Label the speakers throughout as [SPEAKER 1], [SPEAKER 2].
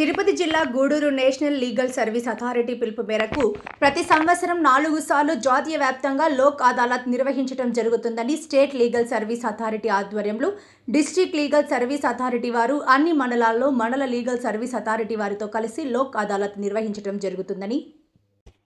[SPEAKER 1] తిరుపతి జిల్లా Gudur national legal service authority పిలుపు మేరకు ప్రతి సంవత్సరం నాలుగు సార్లు జాతీయ వ్యాప్తంగా లోక్ అదాలత్ నిర్వహించడం జరుగుతుందని స్టేట్ లీగల్ సర్వీస్ అథారిటీ ఆధ్వర్యంలో డిస్ట్రిక్ట్ లీగల్ సర్వీస్ అథారిటీ వారు అన్ని మండలాల్లో మండల లీగల్ సర్వీస్ అథారిటీ వారితో కలిసి లోక్ అదాలత్ నిర్వహించడం జరుగుతుందని.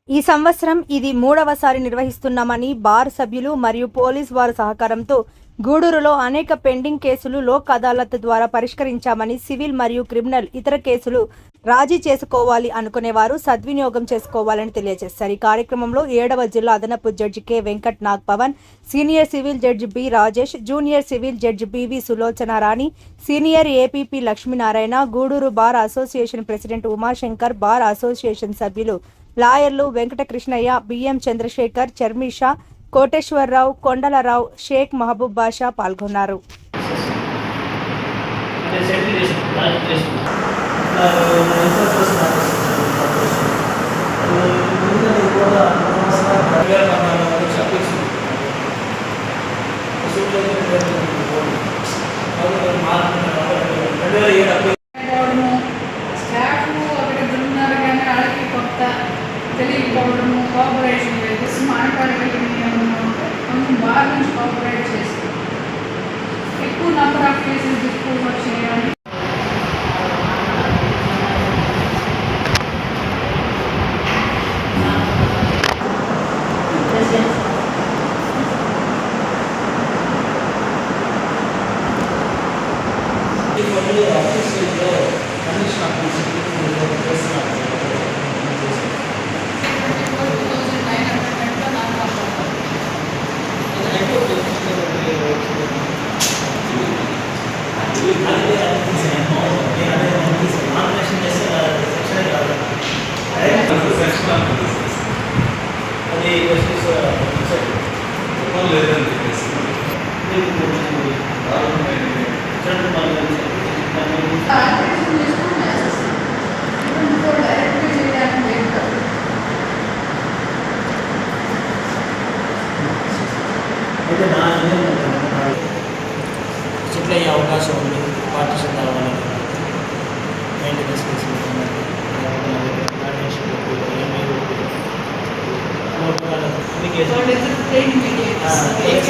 [SPEAKER 1] ఈ సంవత్సరం ఇది మూడవసారి నిర్వహిస్తున్నామని బార్ సభ్యులు మరియు పోలీస్ వారి సహకారంతో గూడూరులో అనేక పెండింగ్ కేసులు లోక్ అదాలత్ ద్వారా పరిష్కరించామని సివిల్ మరియు క్రిమినల్ ఇతర కేసులు రాజీ చేసుకోవాలి అనుకునేవారు సద్వినియోగం చేసుకోవాలని తెలియజేశారు. ఈ కార్యక్రమంలో ఏడవ జిల్లా అదనపు judge K. Venkat Nag Pavan senior civil judge B. Rajesh junior civil judge B V Sulochana Rani senior APP Lakshminarayana Gudur bar association president Umashankar bar association సభ్యులు లాయర్లు వెంకటకృష్ణయ్య బిఎం చంద్రశేఖర్ చర్మిషా కోటేశ్వరరావు కొండలరావు షేక్ మహబూబ్ బాషా పాల్గొన్నారు.
[SPEAKER 2] కూడా అది
[SPEAKER 3] డైరెక్ట్గా
[SPEAKER 4] Obrigado.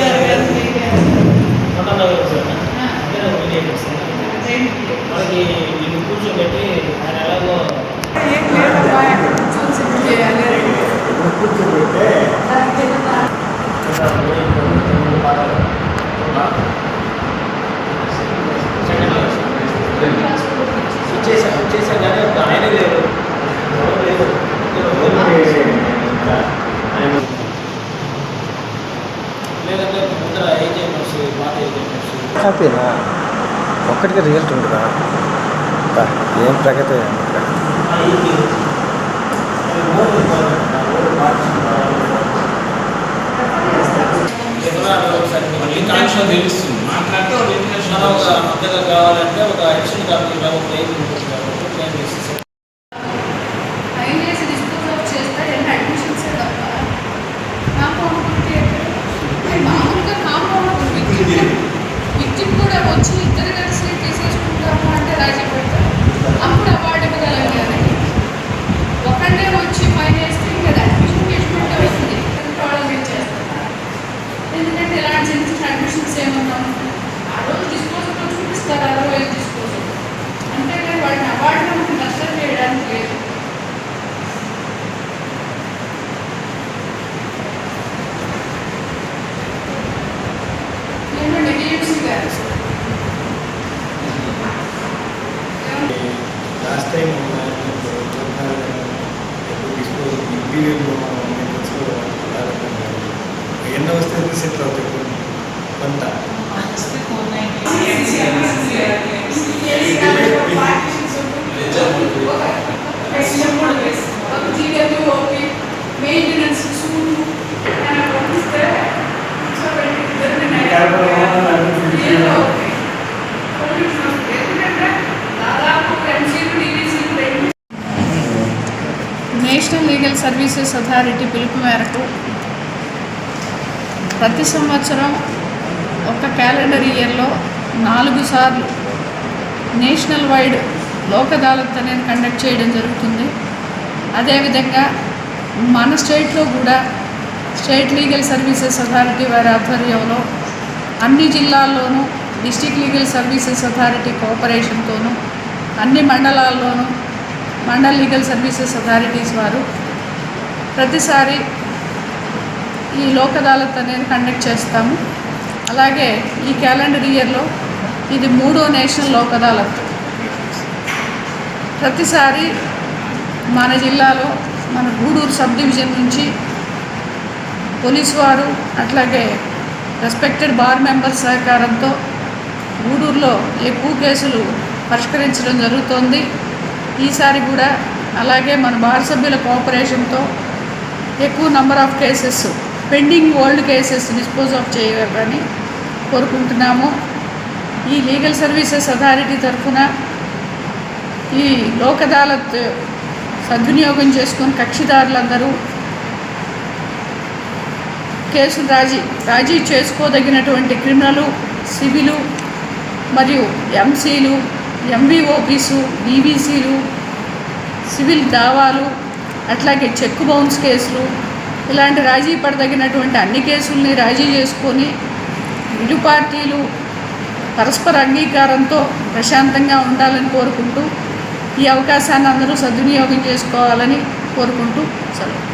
[SPEAKER 4] ఒక్కటికి రిజల్ట్ ఉంటుందా? ఏం ప్రగతి?
[SPEAKER 2] తెలుస్తుంది మాట్లాడితే ఒక ఇంటెన్షన్ ఒక మద్దతు కావాలంటే ఒక యాక్షన్ కాకుండా ఒక
[SPEAKER 3] సర్వీసెస్ అథారిటీ పిలుపు మేరకు ప్రతి సంవత్సరం ఒక క్యాలెండర్ ఇయర్లో నాలుగు సార్లు నేషనల్ వైడ్
[SPEAKER 2] లోక్ అదాలత్ అనేది కండక్ట్ చేయడం జరుగుతుంది. అదేవిధంగా మన స్టేట్లో కూడా స్టేట్ లీగల్ సర్వీసెస్ అథారిటీ వారి ఆధ్వర్యంలో అన్ని జిల్లాల్లోనూ డిస్టిక్ లీగల్ సర్వీసెస్ అథారిటీ కోఆపరేషన్తోనూ అన్ని మండలాల్లోనూ మండల్ లీగల్ సర్వీసెస్ అథారిటీస్ వారు ప్రతిసారి ఈ లోక్ అదాలత్ అనేది కండక్ట్ చేస్తాము. అలాగే ఈ క్యాలెండర్ ఇయర్లో ఇది మూడో నేషనల్ లోక్ అదాలత్ ప్రతిసారి మన జిల్లాలో మన గూడూరు సబ్ డివిజన్ నుంచి పోలీస్ వారు అట్లాగే రెస్పెక్టెడ్ బార్ మెంబర్స్ సహకారంతో గూడూరులో ఎక్కువ కేసులు పరిష్కరించడం జరుగుతోంది. ఈసారి కూడా అలాగే మన బార్ సభ్యుల కోఆపరేషన్తో ఎక్కువ number of cases pending old cases dispose of చేయాలని కోరుకుంటున్నాము. ఈ లీగల్ సర్వీసెస్ అథారిటీ తరఫున ఈ లోక్ అదాలత్ సద్వినియోగం చేసుకుని కక్షిదారులందరూ కేసులు రాజీ రాజీ చేసుకోదగినటువంటి క్రిమినలు సివిలు మరియు ఎంసీలు ఎంవీఓపీసు బీబీసీలు సివిల్ దావాలు అట్లాగే చెక్ బౌన్స్ కేసులు ఇలాంటి రాజీ పడదగినటువంటి అన్ని కేసుల్ని రాజీ చేసుకొని ఇరు పార్టీలు పరస్పర అంగీకారంతో ప్రశాంతంగా ఉండాలని కోరుకుంటూ ఈ అవకాశాన్ని అందరూ సద్వినియోగం చేసుకోవాలని కోరుకుంటూ సెలవు.